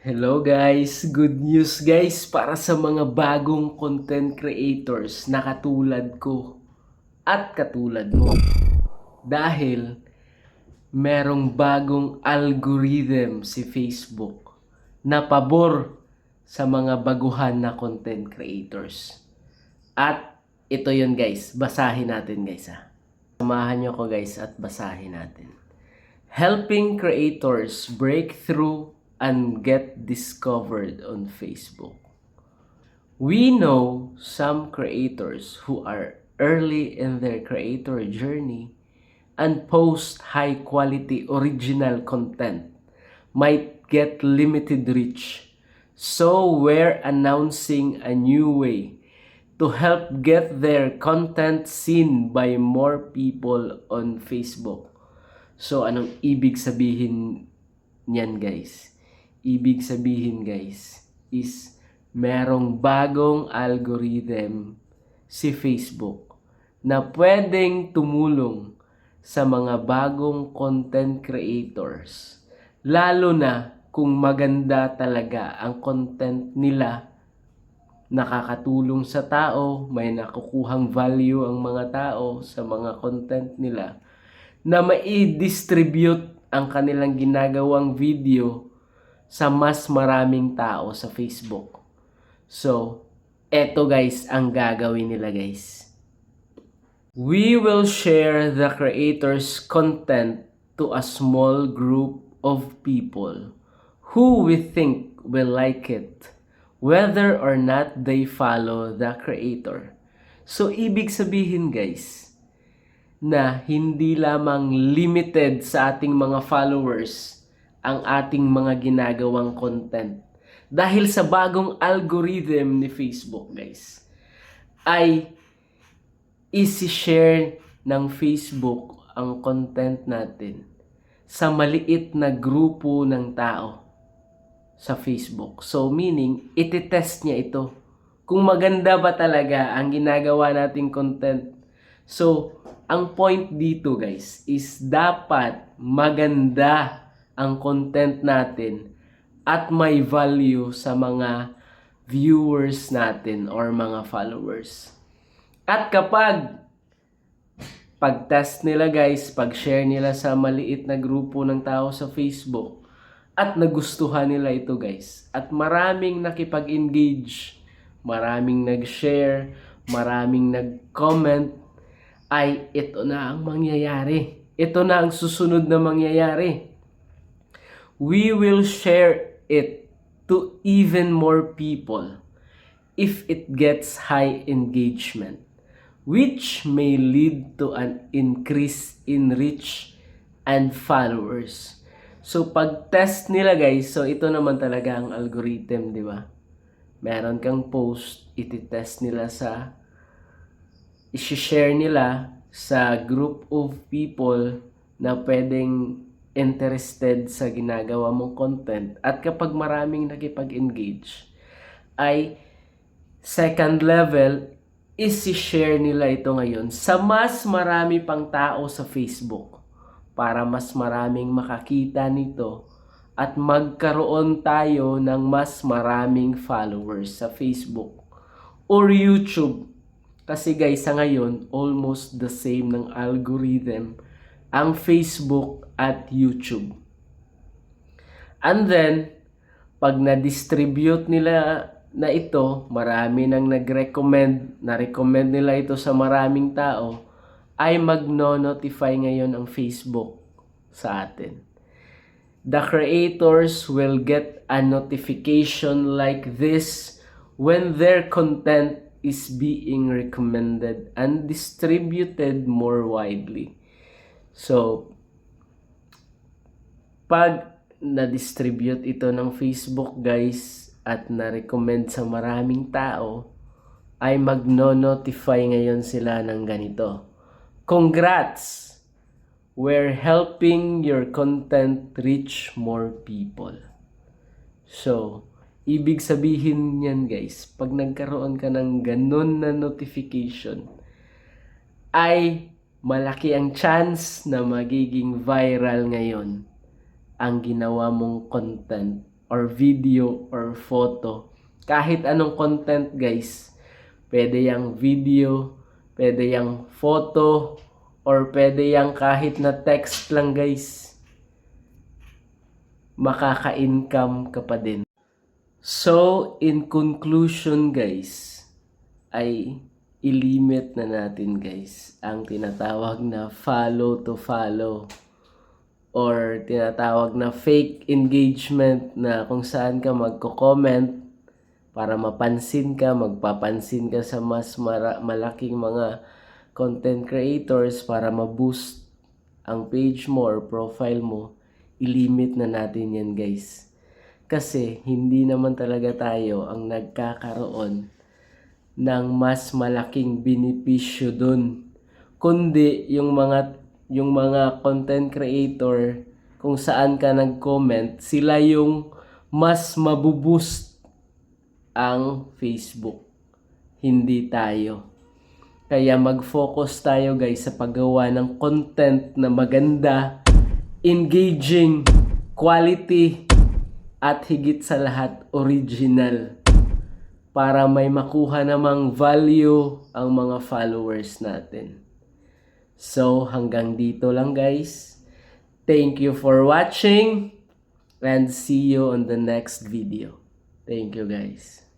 Hello guys! Good news guys para sa mga bagong content creators na katulad ko at katulad mo. Dahil merong bagong algorithm si Facebook na pabor sa mga baguhan na content creators. At ito yun guys, basahin natin guys ha. Samahan nyo ko guys at basahin natin. Helping creators break through and get discovered on Facebook. We know some creators who are early in their creator journey and post high quality original content might get limited reach. So we're announcing a new way to help get their content seen by more people on Facebook. So anong ibig sabihin niyan guys? Ibig sabihin guys is merong bagong algorithm si Facebook na pwedeng tumulong sa mga bagong content creators. Lalo na kung maganda talaga ang content nila nakakatulong sa tao, may nakukuhang value ang mga tao sa mga content nila, na mai-distribute ang kanilang ginagawang video sa mas maraming tao sa Facebook. So, eto guys ang gagawin nila guys. We will share the creator's content to a small group of people who we think will like it whether or not they follow the creator. So, ibig sabihin guys, na hindi lamang limited sa ating mga followers ang ating mga ginagawang content. Dahil sa bagong algorithm ni Facebook guys, ay isi-share ng Facebook ang content natin sa maliit na grupo ng tao sa Facebook. So meaning, iti-test niya ito. Kung maganda ba talaga ang ginagawa nating content. So, ang point dito guys is dapat maganda ang content natin at may value sa mga viewers natin or mga followers. At kapag pag-test nila guys, pag-share nila sa maliit na grupo ng tao sa Facebook, at nagustuhan nila ito guys. At maraming nakipag-engage, maraming nag-share, maraming nag-comment, ay ito na ang mangyayari. Ito na ang susunod na mangyayari. We will share it to even more people if it gets high engagement, which may lead to an increase in reach and followers. So, pag test nila guys, so ito naman talaga ang algorithm, di ba? Meron kang post, iti-test nila sa, isi-share nila sa group of people na pwedeng interested sa ginagawa mong content. At kapag maraming nakipag-engage, ay second level, isi-share nila ito ngayon sa mas marami pang tao sa Facebook para mas maraming makakita nito at magkaroon tayo ng mas maraming followers sa Facebook or YouTube. Kasi guys, sa ngayon, almost the same ng algorithm ang Facebook at YouTube. And then, pag na-distribute nila na ito, marami nang nag-recommend, na-recommend nila ito sa maraming tao, ay magno-notify ngayon ang Facebook sa atin. The creators will get a notification like this when their content is being recommended and distributed more widely. So, pag na-distribute ito ng Facebook guys at na-recommend sa maraming tao, ay magno-notify ngayon sila ng ganito Congrats! We're helping your content reach more people. So, ibig sabihin yan guys, pag nagkaroon ka ng ganun na notification, ay malaki ang chance na magiging viral ngayon ang ginawa mong content or video or photo. Kahit anong content guys. Pwede yung video, pwede yung photo, or pwede yung kahit na text lang guys. Makaka-income ka pa din. So, in conclusion guys, ay ilimit na natin guys ang tinatawag na follow to follow or tinatawag na fake engagement na kung saan ka magko-comment para mapansin ka, magpapansin ka sa mas malaking mga content creators para ma-boost ang page mo or profile mo, ilimit na natin yan guys. Kasi hindi naman talaga tayo ang nagkakaroon ng mas malaking benepisyo dun. Kundi yung mga yung mga content creator kung saan ka nag-comment, sila yung mas mabuboost ang Facebook. Hindi tayo. Kaya mag-focus tayo guys sa paggawa ng content na maganda, engaging, quality, at higit sa lahat original para may makuha namang value ang mga followers natin. So, hanggang dito lang guys. Thank you for watching and see you on the next video. Thank you guys.